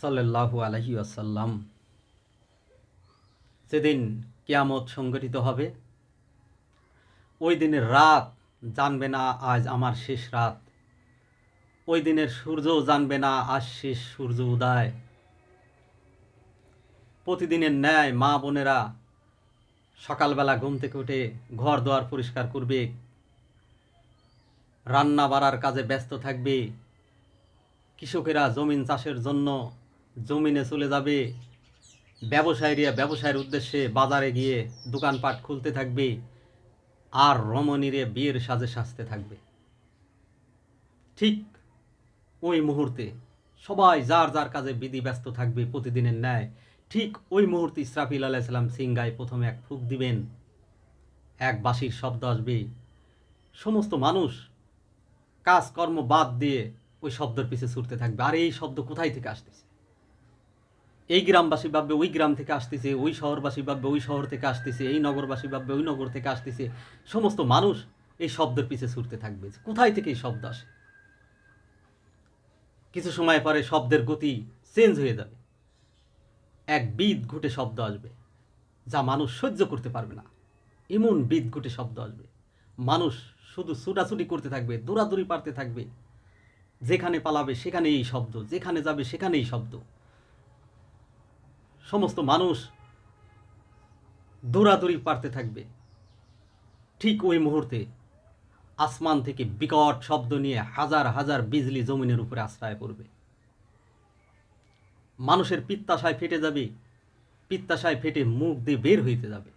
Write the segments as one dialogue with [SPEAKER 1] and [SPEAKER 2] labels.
[SPEAKER 1] সাল্লাল্লাহু আলহি আসাল্লাম যেদিন কেয়ামত সংগঠিত হবে, ওই দিনের রাত জানবে না আজ আমার শেষ রাত। ওই দিনের সূর্যও জানবে না আজ শেষ সূর্য উদয়। প্রতিদিনের ন্যায় মা বোনেরা সকালবেলা ঘুম থেকে উঠে ঘর দোয়ার পরিষ্কার করবে। রান্না বাড়ার কাজে ব্যস্ত থাকবে। কৃষকেরা জমিন চাষের জন্য জমিনে চলে যাবে। ব্যবসায়ীরা ব্যবসায়ের উদ্দেশ্যে বাজারে গিয়ে দোকানপাট খুলতে থাকবে আর রমণীরে বিয়ের সাজে সাজতে থাকবে। ঠিক ওই মুহূর্তে সবাই যার যার কাজে বিধি ব্যস্ত থাকবে প্রতিদিনের ন্যায়, ঠিক ওই মুহূর্তে ইসরাফিল আলাইসাল্লাম সিংগায় প্রথমে এক ফুক দিবেন। এক বাঁশির শব্দ আসবে। সমস্ত মানুষ কাজকর্ম বাদ দিয়ে ওই শব্দের পিছে ছুটতে থাকবে। আর এই শব্দ কোথায় থেকে আসতেছে? এই গ্রামবাসী ভাববে ওই গ্রাম থেকে আসতেছে, ওই শহরবাসী ভাববে ওই শহর থেকে আসতেছে, এই নগরবাসী ভাববে ওই নগর থেকে আসতেছে। সমস্ত মানুষ এই শব্দের পিছে ছুটতে থাকবে। কোথায় থেকে এই শব্দ আসে? কিছু সময় পরে শব্দের গতি চেঞ্জ হয়ে যাবে। এক বিদ ঘুটে শব্দ আসবে, যা মানুষ সহ্য করতে পারবে না। এমন বিদ ঘুটে শব্দ আসবে। মানুষ শুধু ছুটাছুটি করতে থাকবে, দৌড়াদৌড়ি পারতে থাকবে। যেখানে পালাবে সেখানে এই শব্দ, যেখানে যাবে সেখানে এই শব্দ। সমস্ত মানুষ দৌড়াদৌড়ি পারতে থাকবে। ঠিক ওই মুহূর্তে আসমান থেকে বিকট শব্দ নিয়ে হাজার হাজার বিজলি জমিনের উপরে আশ্রয় পড়বে। মানুষের পিত্তাশায় ফেটে যাবে, পিত্তাশায় ফেটে মুখ দিয়ে বের হইতে যাবে।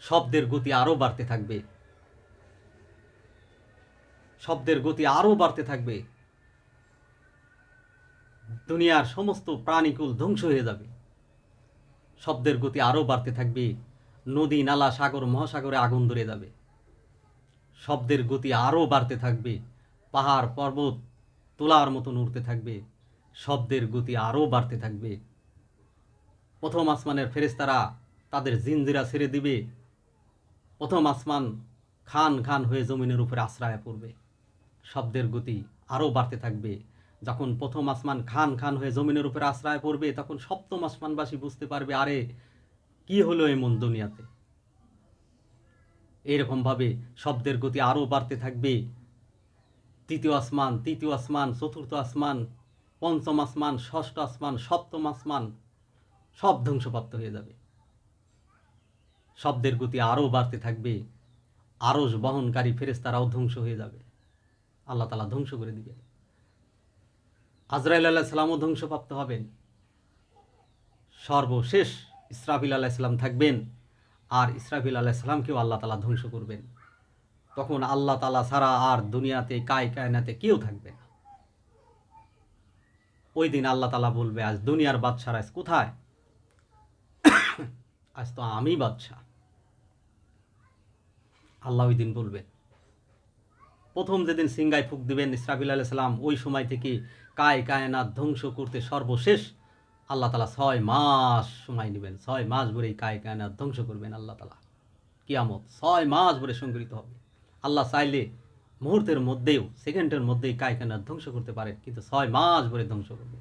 [SPEAKER 1] শব্দের গতি আরও বাড়তে থাকবে। শব্দের গতি আরও বাড়তে থাকবে। দুনিয়ার সমস্ত প্রাণীকুল ধ্বংস হয়ে যাবে। শব্দের গতি আরও বাড়তে থাকবে। নদী, নালা, সাগর, মহাসাগরে আগুন ধরে যাবে। শব্দের গতি আরও বাড়তে থাকবে। পাহাড়, পর্বত, তোলার মতন উড়তে থাকবে। শব্দের গতি আরও বাড়তে থাকবে। প্রথম আসমানের ফেরেস্তারা তাদের জিনজিরা ছেড়ে দিবে। প্রথম আসমান খান খান হয়ে জমিনের উপরে আশ্রয় পড়বে। শব্দের গতি আরও বাড়তে থাকবে। যখন প্রথম আসমান খান খান হয়ে জমিনের উপরে আশ্রয় পড়বে, তখন সপ্তম আসমানবাসী বুঝতে পারবে, আরে, কি হলো এমন দুনিয়াতে? এইরকমভাবে শব্দের গতি আরও বাড়তে থাকবে। তৃতীয় আসমান তৃতীয় আসমান, চতুর্থ আসমান, পঞ্চম আসমান, ষষ্ঠ আসমান, সপ্তম আসমান, সব ধ্বংসপ্রাপ্ত হয়ে যাবে। শব্দের গতি আরও বাড়তে থাকবে আরস বহনকারী ফেরেস্তারাও ধ্বংস হয়ে যাবে। আল্লাহ তালা ধ্বংস করে দিবে আজরাইল আল্লাহ সালামও ধ্বংসপ্রাপ্ত হবেন। সর্বশেষ ইসরাফিল আল্লাহ সাল্লাম থাকবেন আর ইসরাফিল আল্লাহ সাল্লামকেও আল্লাহ তালা ধ্বংস করবেন। তখন আল্লাহ তালা ছাড়া আর দুনিয়াতে, কায় কায়নাতে কেউ থাকবে না। ওই দিন আল্লাহ তালা বলবে, আজ দুনিয়ার বাদশার আজ কোথায়? আজ তো আমি বাদশাহ। আল্লাহ ওই দিন বলবেন, প্রথম যেদিন সিংগায় ফুক দিবেন ইসরাফিল আলাহ সাল্লাম ওই সময় থেকে কায় কায়নাত ধ্বংস করতে সর্বশেষ আল্লাহ তালা ছয় মাস সময় নেবেন। ছয় মাস ভরে কায় কায়নাত ধ্বংস করবেন আল্লাহ তালা। কিয়ামত ছয় মাস ভরে সংগৃহীত হবে। আল্লাহ চাইলে মুহূর্তের মধ্যেও, সেকেন্ডের মধ্যেই কায় কায়নাত ধ্বংস করতে পারেন, কিন্তু ছয় মাস ভরে ধ্বংস করবে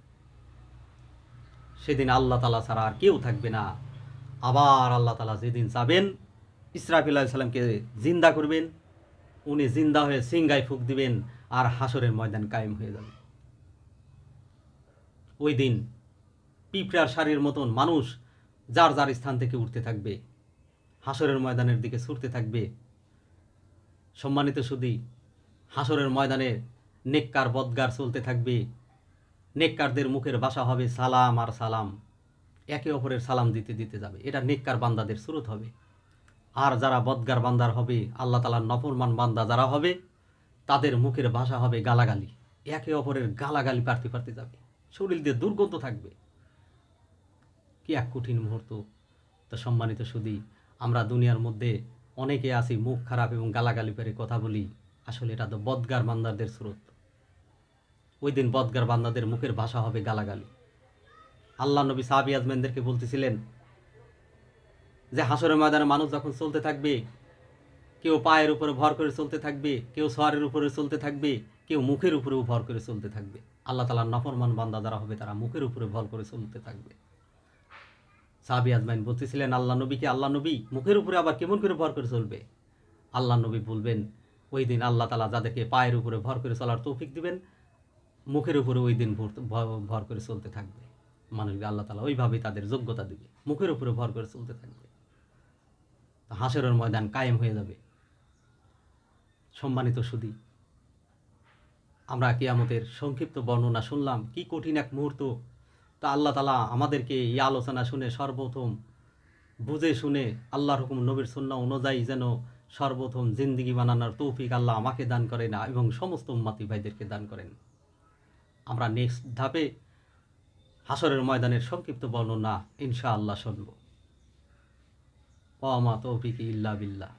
[SPEAKER 1] সেদিন আল্লাহ তালা ছাড়া আর কেউ থাকবে না। আবার আল্লাহ তালা যেদিন যাবেন ইসরাফিল সালামকে জিন্দা করবেন, উনি জিন্দা হয়ে সিংগায় ফুক দিবেন, আর হাসরের ময়দান কায়েম হয়ে যাবে। ওই দিন পিঁপড়ার শাড়ির মতন মানুষ যার যার স্থান থেকে উঠতে থাকবে, হাসরের ময়দানের দিকে ছুটতে থাকবে। সম্মানিত সুদী, হাসরের ময়দানে নেককার বদগার চলতে থাকবে। নেককারদের মুখের বাসা হবে সালাম আর সালাম। একে অপরের সালাম দিতে দিতে যাবে। এটা নেককার বান্দাদের সুরত হবে। আর যারা বদগার বান্দার হবে, আল্লাহ তালার নফরমান বান্দা যারা হবে, তাদের মুখের ভাষা হবে গালাগালি। একে অপরের গালাগালি পারতে পারতে যাবে। শরীর দিয়ে দুর্গন্ধ থাকবে। কি এক কঠিন মুহূর্ত। তো সম্মানিত সুদী আমরা দুনিয়ার মধ্যে অনেকে আছি, মুখ খারাপ এবং গালাগালি পেরে কথা বলি। আসলে এটা তো বদগার বান্দারদের স্রোত। ওই দিন বদগার বান্দাদের মুখের ভাষা হবে গালাগালি। আল্লাহ নবী সাহাবি আজমেনদেরকে বলতেছিলেন যে, হাসরের ময়দানে মানুষ যখন চলতে থাকবে, কেউ পায়ের উপরে ভর করে চলতে থাকবে, কেউ সোয়ারের উপরে চলতে থাকবে, কেউ মুখের উপরেও ভর করে চলতে থাকবে। আল্লাহ তালার নফরমান বান্দা যারা হবে, তারা মুখের উপরে ভর করে চলতে থাকবে। সাহাবি আজমাইন বলতেছিলেন, আল্লাহ নবীকে আল্লাহ নবী? মুখের উপরে আবার কেমন করে ভর করে চলবে? আল্লাহ নবী বলবেন, ওই দিন আল্লাহ তালা যাদেরকে পায়ের উপরে ভর করে চলার তৌফিক দিবেন, মুখের উপরে ওই দিন ভর করে চলতে থাকবে। মানুষকে আল্লাহ তালা ওইভাবেই তাদের যোগ্যতা দিবে, মুখের উপরে ভর করে চলতে থাকবে। হাসরের ময়দান কায়েম হয়ে যাবে। সম্মানিত সুদী আমরা কিয়ামতের সংক্ষিপ্ত বর্ণনা শুনলাম, কি কঠিন এক মুহূর্ত। তা আল্লাহ তালা আমাদেরকে এই আলোচনা শুনে সর্বপ্রথম বুঝে শুনে আল্লাহর হুকুম, নবীর সুন্না অনুযায়ী যেন সর্বপ্রথম জিন্দিগি বানানোর তৌফিক আল্লাহ আমাকে দান করেন এবং সমস্ত উম্মাতি ভাইদেরকে দান করেন। আমরা নেক্সট ধাপে হাসরের ময়দানের সংক্ষিপ্ত বর্ণনা ইনশা আল্লাহ শুনব ওয়ামা তৌফিক ইল্লা বিল্লাহ।